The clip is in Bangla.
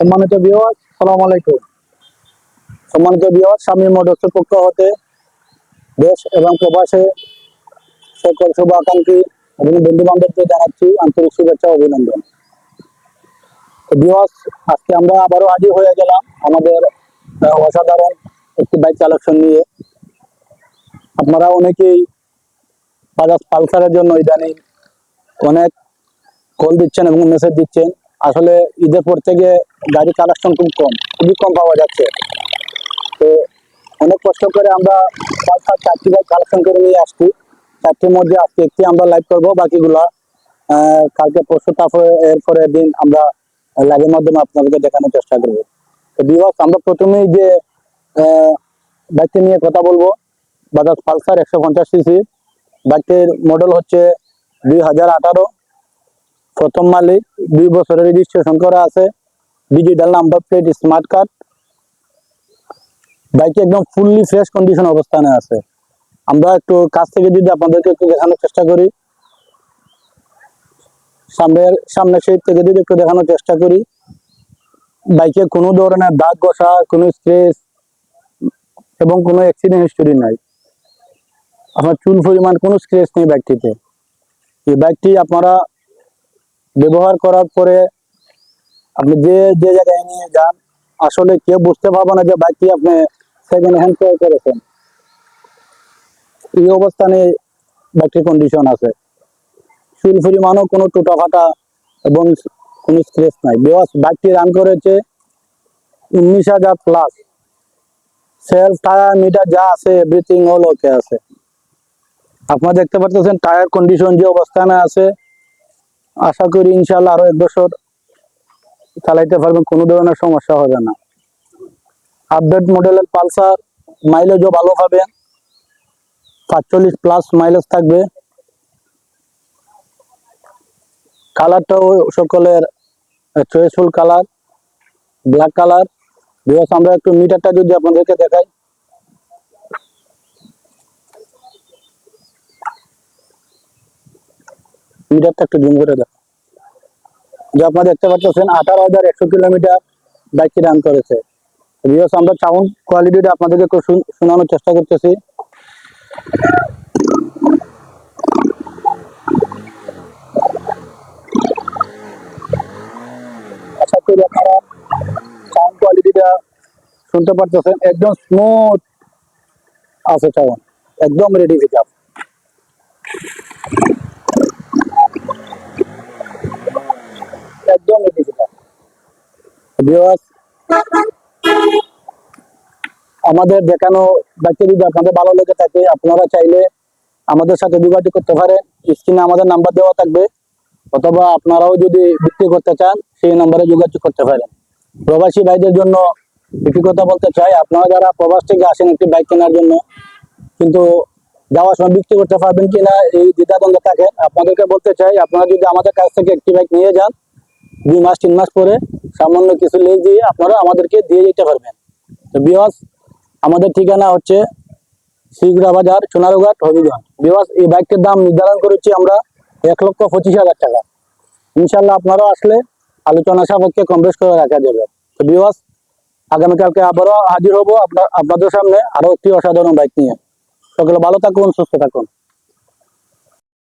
সম্মানিত বিহার সালাম আলাইকুম। সম্মানিত বিহার স্বামী মোটরসের পক্ষ হতে দেশ এবং প্রবাসে সকল শুভাকাঙ্ক্ষী এবং বন্ধু বান্ধবকে জানাচ্ছি আন্তরিক শুভেচ্ছা অভিনন্দন। তো আজকে আমরা আবারও হাজির হয়ে গেলাম আমাদের অসাধারণ একটি বাইক কালেকশন নিয়ে। আপনারা অনেকেই বাজাজ পালসারের জন্য ইদানিং অনেক কল দিচ্ছেন এবং মেসেজ দিচ্ছেন। আসলে ঈদের পর থেকে গাড়ি কালেকশন খুব কম, খুবই কম পাওয়া যাচ্ছে। তো অনেক কষ্ট করে আমরা পাঁচ চারটি বাইক কালেকশন করে নিয়ে আসছি। চারটির মধ্যে আজকে একটি আমরা লাইভ করব, বাকিগুলা কালকে, পরশু, তারপরে এরপরে দিন আমরা লাইভের মাধ্যমে আপনাদেরকে দেখানোর চেষ্টা করব। তো বিভাগ আমরা প্রথমেই যে বাইকটি নিয়ে কথা বলব বাজাজ পালসার একশো পঞ্চাশ সিসি বাইকটির মডেল হচ্ছে দুই হাজার আঠারো। প্রথম মালিক দুই বছরের রেজিস্ট্রেশন করা আছে। Digital number plate smart card বাইকটি একদম ফুললি ফ্রেশ কন্ডিশন অবস্থানে আছে। আমরা একটু কাছ থেকে যদি আপনাদেরকে একটু দেখানোর চেষ্টা করি। সামনের সামনের সাইড থেকে যদি একটু দেখানোর চেষ্টা করি। বাইকে কোনো ধরনের দাগ ঘষা, কোনো স্ক্রেচ এবং কোনো অ্যাক্সিডেন্ট হিস্টোরি নাই। আপনার চুল পরিমাণ কোনো স্ক্রেচ নেই বাইকটিতে। এই বাইকটি আপনারা ব্যবহার করার পরে আপনি যে যে জায়গায় নিয়ে যান, আসলে কেউ বুঝতে পারবে না যে বাইকটি আপনি সেকেন্ড হ্যান্ড ক্রয় করেছেন। এই অবস্থানে বাইকটির কন্ডিশন আছে। চুল পরিমাণও কোনো টুটা ফাটা এবং কোনো স্ক্রেচ নাই। বিকজ বাইকটি রান করেছে উনিশ হাজার প্লাস সেলফ টায়ার মিটার যা আছে এভরিথিং অল ওকে আছে। আপনারা দেখতে পাচ্ছেন টায়ার কন্ডিশন যে অবস্থানে আছে। আশা করি ইনশাল্লাহ আরও এক বছর চালাইতে পারবেন, কোনো ধরনের সমস্যা হবে না। আপডেট মডেলের পালসার মাইলেজও ভালো পাবেন সাতচল্লিশ প্লাস মাইলেজ থাকবে। কালারটাও সকলের choiceful colour black colour because আমরা একটু মিটারটা যদি আপনাদেরকে দেখাই। মিটারটা একটু জুম করে দেখো। যে আপনারা দেখতে পাচ্ছেন, আঠারো হাজার একশো কিলোমিটার বাইকটি রান করেছে। রিওস আমরা সাউন্ড কোয়ালিটিটা আপনাদেরকে শোনানোর চেষ্টা করতেছি। আশা করি আপনারা সাউন্ড কোয়ালিটিটা শুনতে পারতেছেন। একদম স্মুথ আছে সাউন্ড একদম রেডি পিক আপ আমাদের দেখানো বাইকটি যদি আপনাদের ভালো লেগে থাকে, আপনারা চাইলে আমাদের সাথে যোগাযোগ করতে পারেন। স্ক্রিনে আমাদের নাম্বার দেওয়া থাকবে, অথবা আপনারাও যদি বিক্রি করতে চান, সেই নাম্বারে যোগাযোগ করতে পারেন। প্রবাসী ভাইদের জন্য একটি কথা বলতে চাই, আপনারা যারা প্রবাস থেকে আসেন একটি বাইক কেনার জন্য, কিন্তু যাওয়ার সময় বিক্রি করতে পারবেন কিনা, এই দ্বিধাদ্বন্দ্ব থাকেন। আপনাদেরকে বলতে চাই, আপনারা যদি আমাদের কাছ থেকে একটি বাইক নিয়ে যান দুই মাস, তিন মাস পরে সামান্য কিছু লেজ দিয়ে আপনারা আমাদেরকে দিয়ে যেতে পারবেন। তো বিওয়াস আমাদের ঠিকানা হচ্ছে শিগরা বাজার, সোনারুঘাট, হবিগঞ্জ। বিওয়াস এই বাইকটির দাম নির্ধারণ করেছি আমরা এক লক্ষ পঁচিশ হাজার টাকা। ইনশাল্লাহ আপনারাও আসলে আলোচনা সাপেক্ষে কম বেশ করে রাখা যাবে। তো বিওয়াস আগামীকালকে আবারও হাজির হব আপনার, আপনাদের সামনে আরও একটি অসাধারণ বাইক নিয়ে। সকলে ভালো থাকুন, সুস্থ থাকুন।